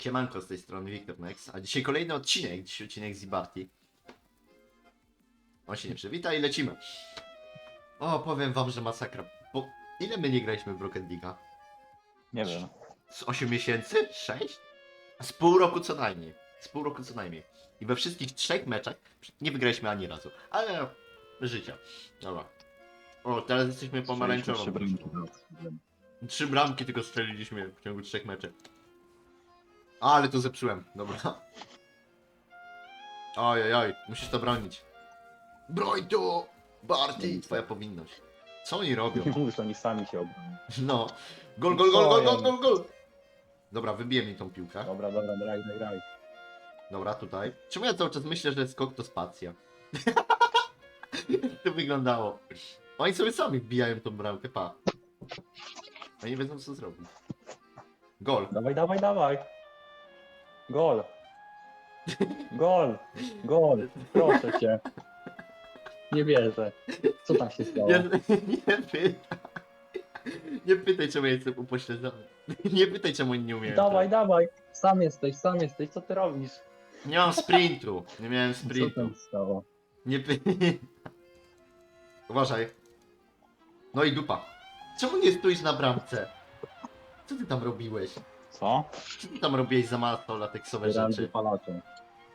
Siemanko z tej strony Wiktor Nex, a dzisiaj kolejny odcinek, dzisiaj odcinek z Ibarti. On się nie przywita i lecimy. O, powiem wam, że masakra. Bo ile my nie graliśmy w Rocket League'a? Nie wiem. Z 8 miesięcy? 6? Z pół roku co najmniej. Z pół roku co najmniej. I we wszystkich trzech meczach nie wygraliśmy ani razu. Ale życia. Dobra. O, teraz jesteśmy pomarańczową. Trzy bramki. Trzy bramki tylko strzeliliśmy w ciągu trzech meczów. Ale to zepsułem. Dobra. Oj, oj, oj, musisz to bronić. Broń to! Barty, twoja powinność. Co oni robią? Nie mówisz, oni sami się obronią. No. Gol, gol, gol, gol, gol, gol, gol! Dobra, wybiję mi tą piłkę. Dobra, dobra, graj, graj, graj. Dobra, tutaj. Czemu ja cały czas myślę, że skok to spacja? Jak to wyglądało. Oni sobie sami wbijają tą bramkę, pa. Oni nie wiedzą co zrobić. Gol. Dawaj, dawaj, dawaj. Gol. Gol. Gol. Proszę cię. Nie wierzę. Co tam się stało? Nie, nie pytaj. Nie pytaj, czemu ja jestem upośledzony. Nie pytaj, czemu oni nie umieją. Dawaj, dawaj. Sam jesteś, sam jesteś. Co ty robisz? Nie mam sprintu. Nie miałem Co sprintu. tam się stało? Nie pytaj. Uważaj. No i dupa. Czemu nie stoisz na bramce? Co ty tam robiłeś? Co? Ty tam robiłeś za masto lateksowe Realnie rzeczy? palaczem.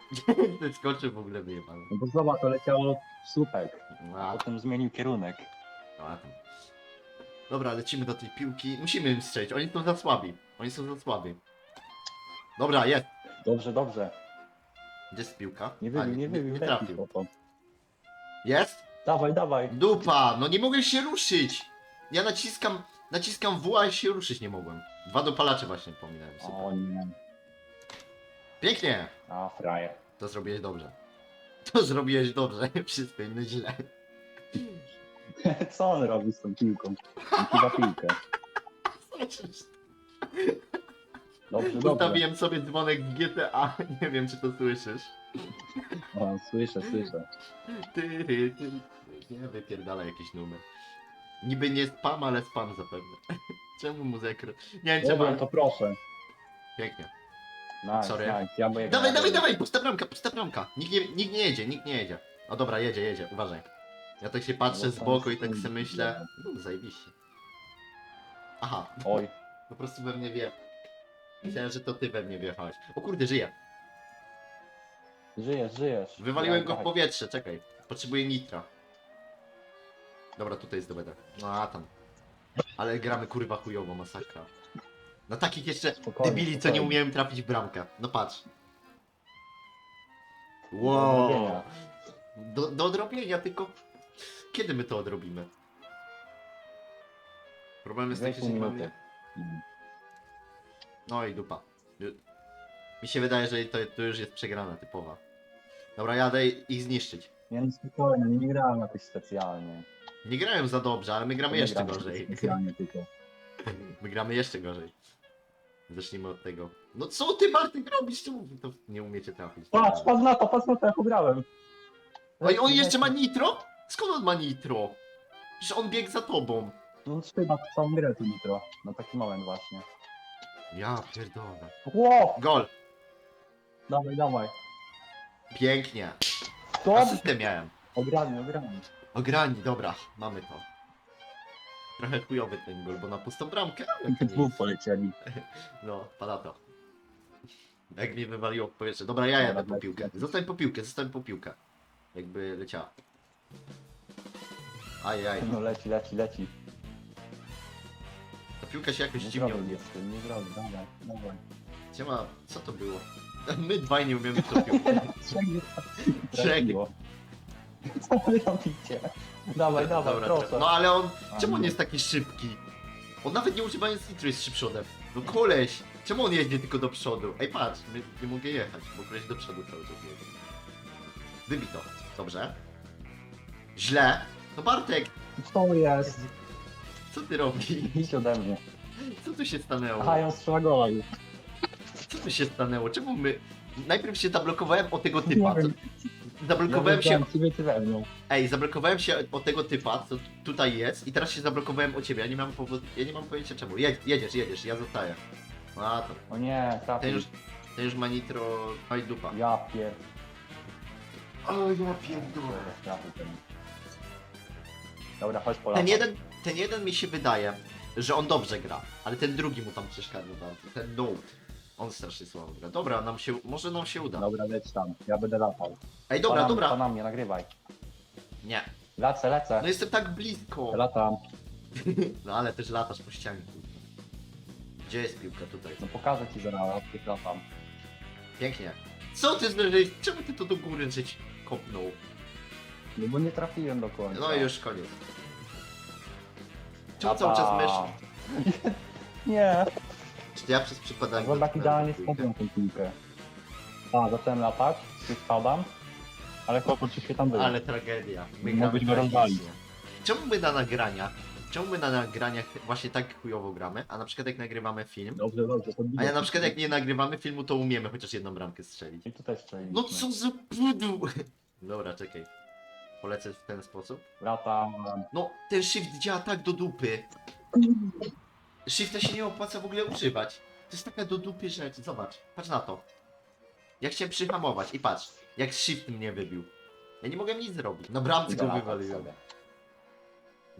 Ty skoczył w ogóle wyjebany. No bo zobacz, to leciało w słupek. A, Potem zmienił kierunek. a. Dobra, lecimy do tej piłki. Musimy im strzelić. Oni są za słabi. Oni są za słabi. Dobra, jest. Dobrze, dobrze. Gdzie jest piłka? Nie A, wybił, nie wybił. Nie lepiej trafił. chłopom. Jest? Dawaj, dawaj. Dupa! No nie mogę się ruszyć! Ja naciskam, naciskam W, a się ruszyć nie mogłem. Dwa dopalacze właśnie pominąłem. Super. O nie. Pięknie! A, frajer. To zrobiłeś dobrze. To zrobiłeś dobrze. Wszystko inne źle. Co on robi z tą piłką? On Chyba piłkę. Dobrze, dobrze. Ustawiłem sobie dzwonek w GTA. Nie wiem, czy to słyszysz. O, słyszę, słyszę. Ty, ty, ty. Nie wypierdala jakiś numer. Niby nie spam, ale spam zapewne. Czemu muzyka? Nie wiem, Dobra, czemu. to proszę. Pięknie. Nice, Sorry. nice. Ja jak Dawaj, dawaj, dawaj, pusta bramka, pusta bramka. Nikt nie, nikt nie jedzie, nikt nie jedzie. O dobra, jedzie, jedzie, uważaj. Ja tak się patrzę No, z boku i tak sobie myślę, no zajebiście. Aha, Oj, po prostu we mnie wie. Myślałem, że to ty we mnie wjechałeś. O kurde, żyję. żyjesz, żyjesz. Wywaliłem go w dawaj. powietrze, czekaj. Potrzebuję nitra. Dobra, tutaj zdobędę. No a tam. Ale gramy kurwa chujowo, masakra. Na takich jeszcze Spokojnie, debili, co nie spokojnie. umieją trafić w bramkę. No patrz. Wow. Do, do odrobienia, tylko kiedy my to odrobimy? Problem jest taki, pół że nie mamy... No i dupa. Mi się wydaje, że to, to już jest przegrana typowa. Dobra, jadę ich zniszczyć. Nie no spokojnie, nie grałem jakoś specjalnie. Nie grają za dobrze, ale my gramy Nie jeszcze grałem gorzej. Specjalnie tylko. My gramy jeszcze gorzej. Zacznijmy od tego. No co ty Bartek robisz? Czemu wy to nie umiecie trafić? Patrz, patrz na to, patrz na to, jak grałem. Oj, on jeszcze ma nitro? Skąd on ma nitro? Przecież on biegł za tobą. No chyba całą grę tu nitro. Na taki moment właśnie. Ja pierdolę. Ło! Gol. Dawaj, dawaj. Pięknie. Stop! Asystę miałem. Ograni, ograni. Ograni, dobra, mamy to. Trochę chujowy ten gol, bo na pustą bramkę. ale to Dwóch nic. polecieli. No, pada to. Jak mnie wywaliło w powietrze. Dobra, ja jadę po piłkę. Zostań po piłkę, zostań po piłkę. Jakby leciała. Ajaj, No leci, leci, leci. ta piłka się jakoś Nie dziwnie zrobił nie zrobił, dawaj, dawaj. Gdzie ma, co to było? My dwaj nie umiemy w tą piłkę. Trzech nie Trzech. trafiło. Co wy robicie? Dawaj, dawaj, Dobra, proszę. No ale on, czemu on jest taki szybki? On nawet nie używając nitro jest szybszy ode mnie. No koleś, czemu on jeździ tylko do przodu? Ej patrz, nie, nie mogę jechać, bo koleś do przodu cały czas jedzie. Wybij to, dobrze. Źle. No Bartek, Co jest? co ty robisz? Idź ode mnie. Co tu się stanęło? Aha, ją strzela gola już. Co tu się stanęło? Czemu my... Najpierw się zablokowałem o tego typa. Nie Co... wiem. Zablokowałem się... Ej, zablokowałem się o tego typa, co tutaj jest i teraz się zablokowałem o ciebie. Ja nie mam powodu... Ja nie mam pojęcia czemu. Jedź, jedziesz, jedziesz, ja zostaję. A to. O nie, Ten trafił. już, ten już ma nitro. No i dupa. Ja pier... O, ja pierdolę. Dobra, trafił ten. Dobra, chodź po Ten jeden, ten jeden mi się wydaje, że on dobrze gra, ale ten drugi mu tam przeszkadza bardzo. Ten Note. On strasznie słabo gra. Dobra, nam się, może nam się uda. Dobra, leć tam. Ja będę latał. Ej, dobra, na- dobra. To na mnie, nagrywaj. Nie. Lecę, lecę. No jestem tak blisko. Latam. No ale też latasz po ścianie. Gdzie jest piłka tutaj? No pokażę ci zaraz, jak latam. Pięknie. Co ty zrobiłeś? Czemu ty to do góry żeś kopnął? No bo nie trafiłem do końca. No i już koniec. Czemu cały czas mysz? Nie. Czy ja przez przypadek... Bo tak idealnie spadłem tą piłkę. A, zacząłem latać, tu spadam. Ale chłopak się tam był. Ale tragedia. My Mogłeś gramy go tragicznie. rozwalić. Czemu my na nagraniach, czemu my na nagraniach właśnie tak chujowo gramy, a na przykład jak nagrywamy film, Dobrze, dobrze. a ja na przykład jak nie nagrywamy filmu, to umiemy chociaż jedną bramkę strzelić. I. No co za pudł! Dobra, czekaj. Polecę w ten sposób. Latam. No, ten shift działa tak do dupy. Shifta się nie opłaca w ogóle używać. To jest taka do dupy rzecz. Zobacz, patrz na to. Ja chciałem przyhamować i patrz, jak shift mnie wybił. Ja nie mogłem nic zrobić. Na bramce go Latam wywaliłem. sobie.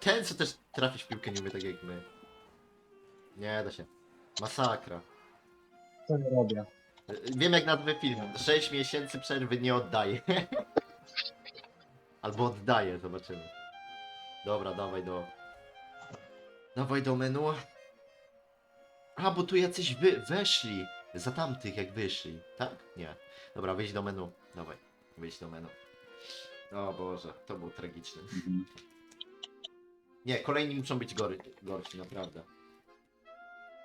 Ten, co też trafi w piłkę, nie umie tak jak my. Nie da się. Masakra. Co ja robię? Wiem jak nazwę film. 6 miesięcy przerwy nie oddaję. Albo oddaję, zobaczymy. Dobra, dawaj do... Dawaj do menu. A, bo tu jacyś wy weszli. Za tamtych jak wyszli, tak? Nie. Dobra, wyjdź do menu. Dawaj, wyjdź do menu. O Boże, to był tragiczny. Mhm. Nie, kolejni muszą być gory, gorsi, naprawdę.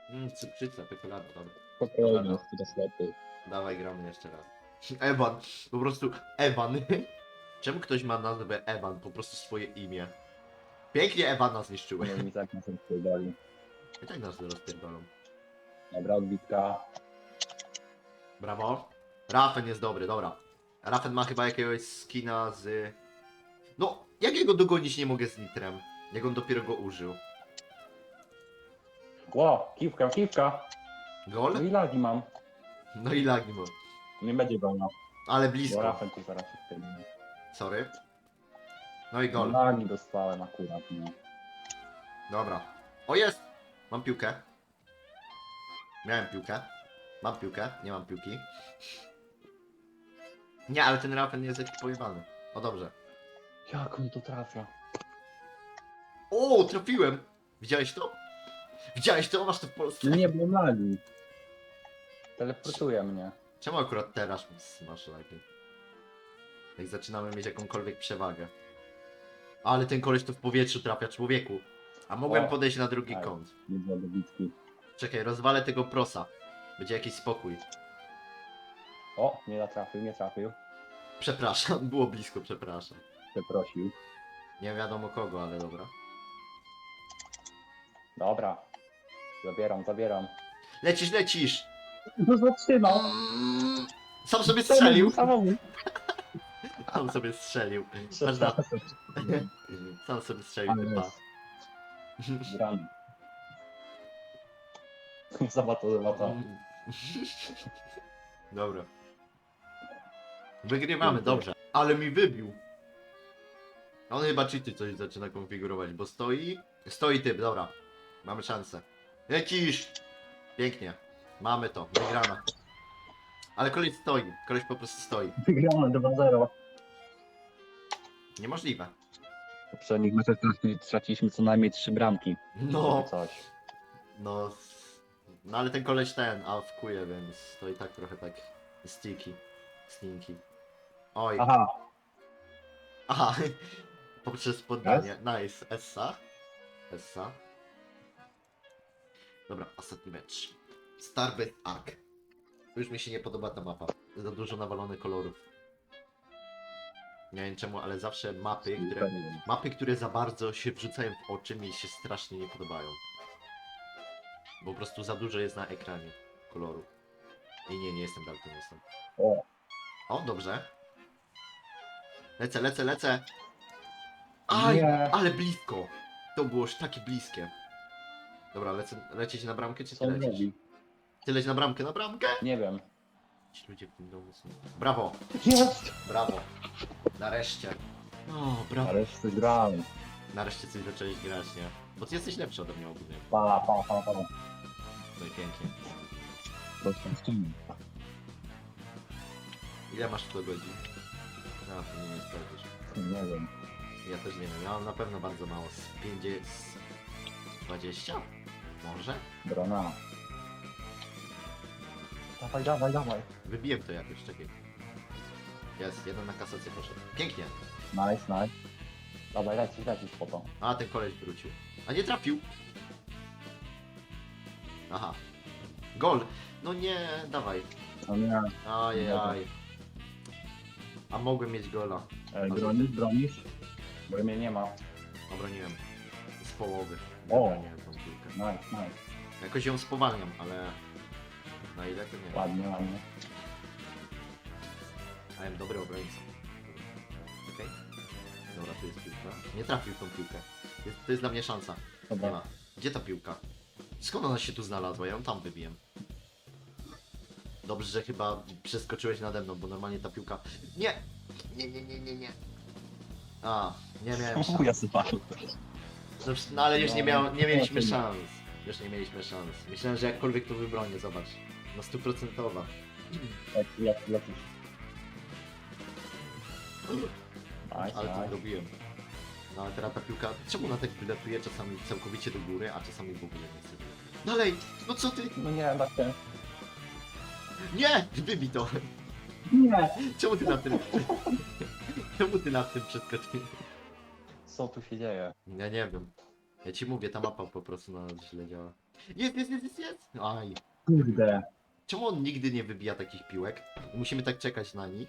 Mmm, cukrzyca, czekolada, dobra. Spokojnie, jest. Dawaj, gramy jeszcze raz. Ewan, po prostu Ewan. Czemu ktoś ma nazwę Ewan, po prostu swoje imię? Pięknie Ewana zniszczyłeś. Nie mi tak na sobie dali. I tak nas rozpierdolą. Dobra, odbitka. Brawo. Rafen jest dobry, dobra. Rafen ma chyba jakiegoś skina z... No, jak ja go dogonić nie mogę z Nitrem? Jak on dopiero go użył. Ło, kiwka, kiwka. No Gol? i lagi mam. No i lagi mu. Nie będzie wolno. Ale Bo blisko. Rafael tu zaraz się. Sorry. No i gol. Lagi dostałem akurat, no. Dobra. O jest! Mam piłkę. Miałem piłkę. Mam piłkę, nie mam piłki. Nie, ale ten Rafen jest jakiś pojebany. O dobrze. Jak on to trafia? O, trafiłem! Widziałeś to? Widziałeś to? Masz to w Polsce? Nie, bo lagi. Teleportuje mnie. Czemu akurat teraz masz lepiej? Jak zaczynamy mieć jakąkolwiek przewagę. Ale ten koleś to w powietrzu trafia człowieku. A mogłem O, podejść na drugi tak. kąt. Nie dobitki. Czekaj, rozwalę tego prosa. Będzie jakiś spokój. O, nie trafił, nie trafił. Przepraszam, było blisko, przepraszam. Przeprosił. Nie wiadomo kogo, ale dobra. Dobra. Zabieram, zabieram. Lecisz, lecisz! No zatrzymał. Mm, Sam sobie strzelił! Sam sobie strzelił. Na. Sam sobie strzelił Ale chyba. jest. To. Mm. Dobra. Wygrywamy, dobrze. Ale mi wybił. On chyba cheaty coś zaczyna konfigurować, bo stoi... Stoi typ, dobra. Mamy szansę. Lecisz! Pięknie. Mamy to, wygrana. Ale koleś stoi, koleś po prostu stoi. Wygramy 2-0. Niemożliwe. W poprzednich meczach straciliśmy co najmniej 3 bramki. No, Coś. no... No ale ten koleś ten awkuje, więc to i tak trochę tak sticky. Stinky. Oj. Aha, Aha, poprzez poddanie. Nice. Essa. Essa. Dobra, ostatni mecz. Starbase Ark. Już mi się nie podoba ta mapa. Za dużo nawalonych kolorów. Nie wiem czemu, ale zawsze mapy, które, mapy, które za bardzo się wrzucają w oczy, mi się strasznie nie podobają. Po prostu za dużo jest na ekranie kolorów. I nie, nie jestem daltonistą. O. O, dobrze. Lecę, lecę, lecę. Aj, Nie. ale blisko. To było już takie bliskie. Dobra, lecę, lecieć na bramkę czy ty Co on lecisz? robi? Ty leć na bramkę, na bramkę! Nie wiem. Ci ludzie w tym domu są. Brawo, Jest! brawo. Nareszcie. O, brawo. Nareszcie grałem. Nareszcie coś zacząłeś grać, nie? Bo ty jesteś lepszy ode mnie ogólnie. Pa, pa, pa, pa. No i pięknie. Ile masz tu godzin? No, to nie, nie sprawdzisz. Nie wiem. Ja też nie wiem, ja mam na pewno bardzo mało. Z 50... z 20? Może? Brona. Dawaj, dawaj, dawaj. Wybiłem to jakoś, czekaj. Jest, jeden na kasację poszedł. Pięknie. Nice, nice. Dawaj, lecisz, lecisz po to. A, ten koleś wrócił. A nie trafił. Aha. Gol. No nie, dawaj. No nie. Ajaj. A mogłem mieć gola. E, bronisz, bronisz? Bo mnie nie ma. Obroniłem. Z połowy. O. Obroniłem tą piłkę. Nice, nice. Jakoś ją spowalniam, ale... Na ile to nie wiem. Ładnie, ładnie. A ja dobry obrońca. Okej. Dobra, tu jest piłka. Nie trafił w tą piłkę. Jest, to jest dla mnie szansa. Nie Dobra. ma. Gdzie ta piłka? Skąd ona się tu znalazła? Ja ją tam wybiłem. Dobrze, że chyba przeskoczyłeś nade mną, bo normalnie ta piłka... Nie! Nie, nie, nie, nie, nie. A, nie miałem szans. ja sypałem. No, no ale już nie, miał, nie mieliśmy No, to nie. szans. Już nie mieliśmy szans. Myślałem, że jakkolwiek to wybronię, zobacz. No stuprocentowa. Lecisz. Nice, Ale to nice. zrobiłem. No ale teraz ta piłka, czemu ona tak wylatuje czasami całkowicie do góry, a czasami w ogóle nie chce? Dalej! No co ty? No nie, tak się. Nie! Wybij to! Nie! Czemu ty na tym... Czemu ty na tym przeskoczyłeś? Co tu się dzieje? Ja nie wiem. Ja ci mówię, ta mapa po prostu na źle działa. Jest, jest, jest, jest, jest! Aj. Kurde. Czemu on nigdy nie wybija takich piłek? Musimy tak czekać na nich.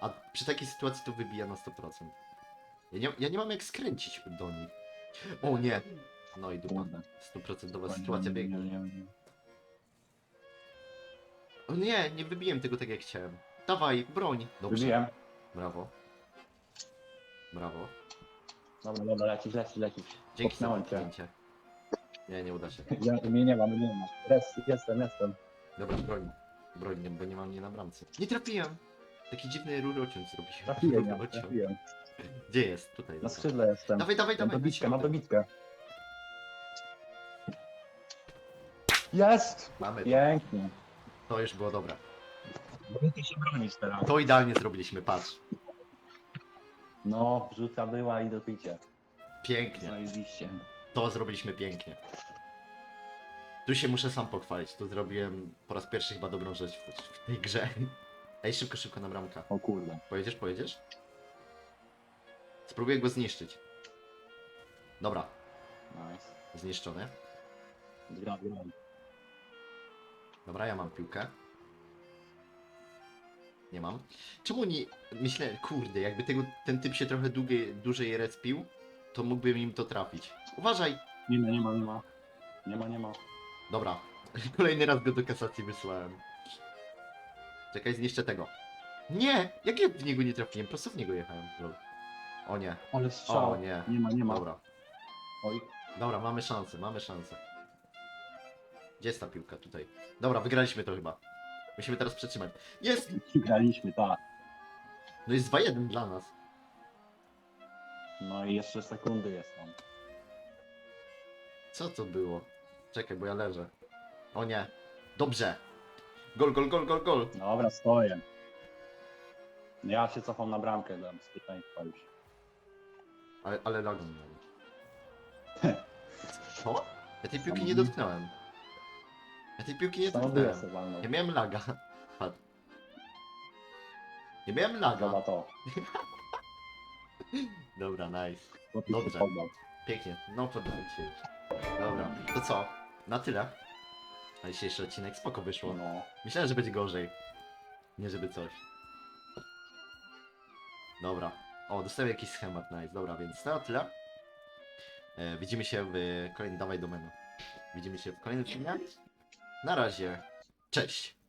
A przy takiej sytuacji to wybija na 100%. Ja nie, ja nie mam jak skręcić do nich. O nie! No i. Kurde. Stuprocentowa sytuacja biegnie. Nie, nie, nie. O nie, nie wybiłem tego tak jak chciałem. Dawaj, broń. Dobrze. Wybiłem. Brawo. Brawo. Dobra, dobra, lecisz, lecisz, lecisz. Dzięki za Popchnąłem cię. podjęcie. Nie, nie uda się. Ja, mnie nie ma, mnie nie ma. Jest, jestem, jestem. Dobra, broń. Broń, nie, bo nie mam mnie na bramce. Nie trafiłem! Taki dziwny rurociąg zrobił. Trafiłem, ja, Rurociąg. trafiłem. Gdzie jest? Tutaj. Na skrzydle jestem. Dawaj, dawaj, Na dawaj. dobitkę, na środek. dobitkę. Jest! Mamy to. Pięknie. To już było dobre. Ty się bronisz teraz. To idealnie zrobiliśmy, patrz. No, wrzuta była i dobicie. Pięknie. Zajebiście. To zrobiliśmy pięknie. Tu się muszę sam pochwalić. Tu zrobiłem po raz pierwszy chyba dobrą rzecz w, w tej grze. Ej, szybko, szybko na bramka. O kurde. Pojedziesz, pojedziesz? Spróbuję go zniszczyć. Dobra, Nice. zniszczony. Gra, gra. Dobra, ja mam piłkę. Nie mam. Czemu nie... Myślę, kurde, jakby tego, ten typ się trochę długiej, dłużej respił, to mógłbym im to trafić. Uważaj! Nie ma, nie ma, nie ma. Nie ma, nie ma. Dobra, kolejny raz go do kasacji wysłałem. Czekaj, zniszczę tego. Nie! Jak ja w niego nie trafiłem? Prosto w niego jechałem. Lol. O nie, Ale strzał. o nie. Nie ma, nie ma. Dobra, Oj. dobra, mamy szansę, mamy szansę. Gdzie jest ta piłka? Tutaj. Dobra, wygraliśmy to chyba. Musimy teraz przetrzymać. Jest! Graliśmy, tak. No jest 2-1 dla nas. No i jeszcze sekundy jest tam. Co to było? Czekaj, bo ja leżę. O nie. Dobrze. Gol, gol, gol, gol, gol. Dobra, stoję. Ja się cofam na bramkę, dam bezpieczeństwa już. Ale, ale lagą miałem. Co? Ja tej piłki nie dotknąłem. Tej piłki nie Samobuja dotknąłem. sobie walnął. Ja miałem laga. Patrz. Ja miałem Dobra laga. to. Dobra, nice. Dobrze. się poddał. Pięknie. No ci już. Dobra, to co? Na tyle. A dzisiejszy odcinek spoko wyszło. No. Myślałem, że będzie gorzej. Nie żeby coś. Dobra. O, dostałem jakiś schemat, nice. Dobra, więc to na tyle. E, widzimy się w kolejnym... Dawaj do menu. Widzimy się w kolejnym filmie. Na razie. Cześć.